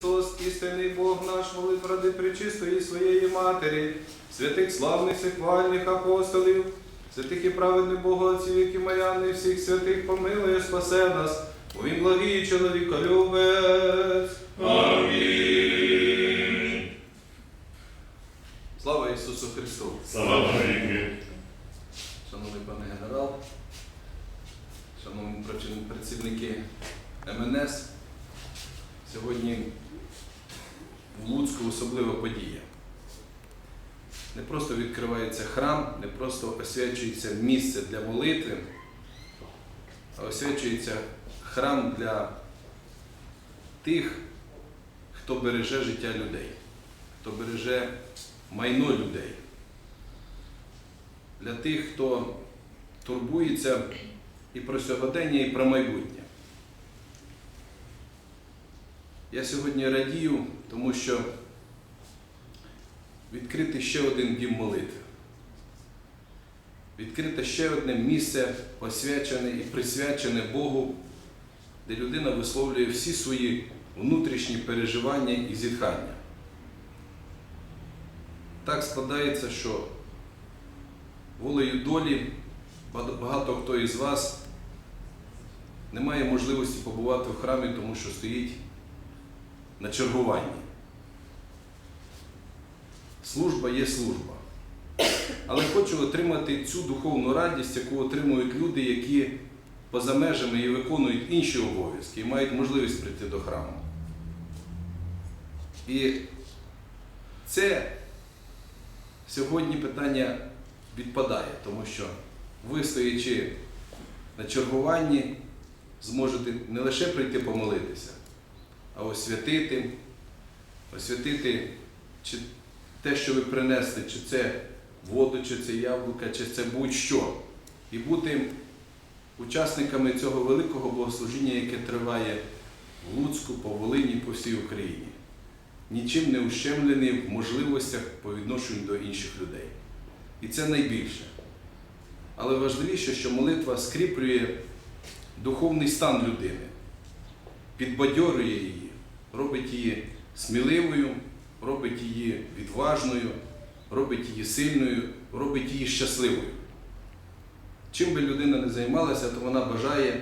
Христос, істинний Бог наш, молив ради пречистої своєї Матері, святих славних і хвальних апостолів, святих і праведних Богоців, які Маряни, всіх святих помилує, спасе нас, бо він благий чоловіколюбець. Амінь. Слава Ісусу Христу! Слава навіки. Шановний пане генерал, шановні працівники МНС, сьогодні Луцьку особлива подія. Не просто відкривається храм, не просто освячується місце для молитви, а освячується храм для тих, хто береже життя людей, хто береже майно людей для тих, хто турбується і про сьогодення, і про майбутнє. Я сьогодні радію, тому що відкрити ще один дім молитви. Відкрите ще одне місце, освячене і присвячене Богу, де людина висловлює всі свої внутрішні переживання і зітхання. Так складається, що волею долі багато хто із вас не має можливості побувати в храмі, тому що стоїть на чергуванні. Служба є служба. Але хочу отримати цю духовну радість, яку отримують люди, які поза межами і виконують інші обов'язки і мають можливість прийти до храму. І це сьогодні питання відпадає, тому що ви, стоячи на чергуванні, зможете не лише прийти помолитися, а освятити, освятити чи те, що ви принесли, чи це воду, чи це яблука, чи це будь-що. І бути учасниками цього великого богослужіння, яке триває в Луцьку, по Волині, по всій Україні. Нічим не ущемлений в можливостях по відношенню до інших людей. І це найбільше. Але важливіше, що молитва скріплює духовний стан людини, підбадьорює її, робить її сміливою, робить її відважною, робить її сильною, робить її щасливою. Чим би людина не займалася, то вона бажає,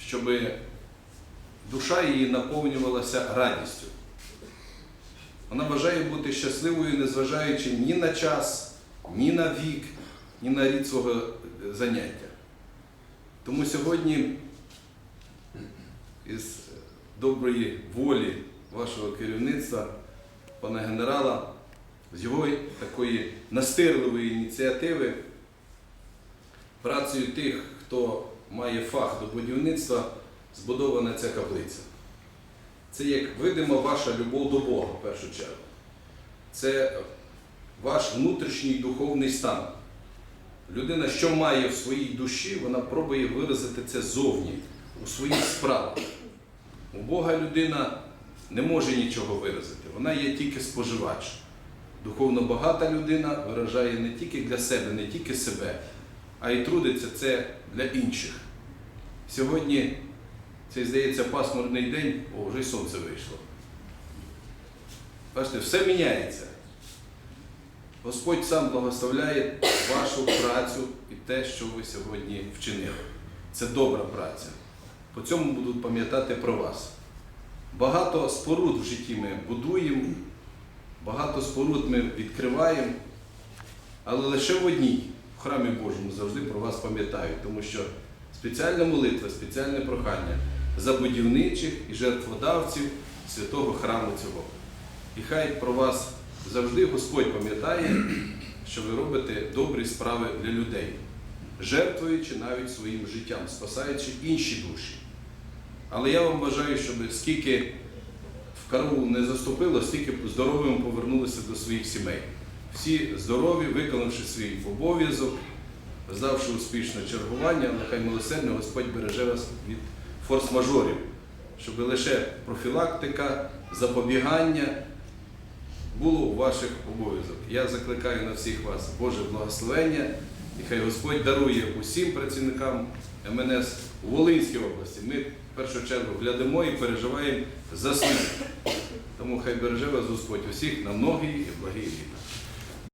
щоб душа її наповнювалася радістю. Вона бажає бути щасливою, незважаючи ні на час, ні на вік, ні на рід свого е, заняття. Тому сьогодні із доброї волі вашого керівництва, пана генерала, з його такої настирливої ініціативи, працею тих, хто має фах до будівництва, збудована ця каплиця. Це як видима ваша любов до Бога в першу чергу. Це ваш внутрішній духовний стан. Людина, що має в своїй душі, вона пробує виразити це зовні, у своїх справах. У Бога людина не може нічого виразити, вона є тільки споживач. Духовно багата людина виражає не тільки для себе, не тільки себе, а й трудиться це для інших. Сьогодні цей, здається, пасмурний день, о, вже й сонце вийшло. Бачите, все міняється. Господь сам благословляє вашу працю і те, що ви сьогодні вчинили. Це добра праця. По цьому будуть пам'ятати про вас. Багато споруд в житті ми будуємо, багато споруд ми відкриваємо, але лише в одній, в храмі Божому, завжди про вас пам'ятають, тому що спеціальна молитва, спеціальне прохання за будівничих і жертводавців святого храму цього. І хай про вас завжди Господь пам'ятає, що ви робите добрі справи для людей, жертвуючи навіть своїм життям, спасаючи інші душі. Але я вам бажаю, щоб скільки в караул не заступило, стільки здоровими повернулися до своїх сімей. Всі здорові, виконавши свій обов'язок, здавши успішне чергування, нехай милосердно Господь береже вас від форс-мажорів, щоб лише профілактика, запобігання було у ваших обов'язок. Я закликаю на всіх вас Боже благословення, і хай Господь дарує усім працівникам МНС у Волинській області. Ми в першу чергу глядимо і переживаємо за світ. Тому хай береже вас Господь усіх на многі і благі літа.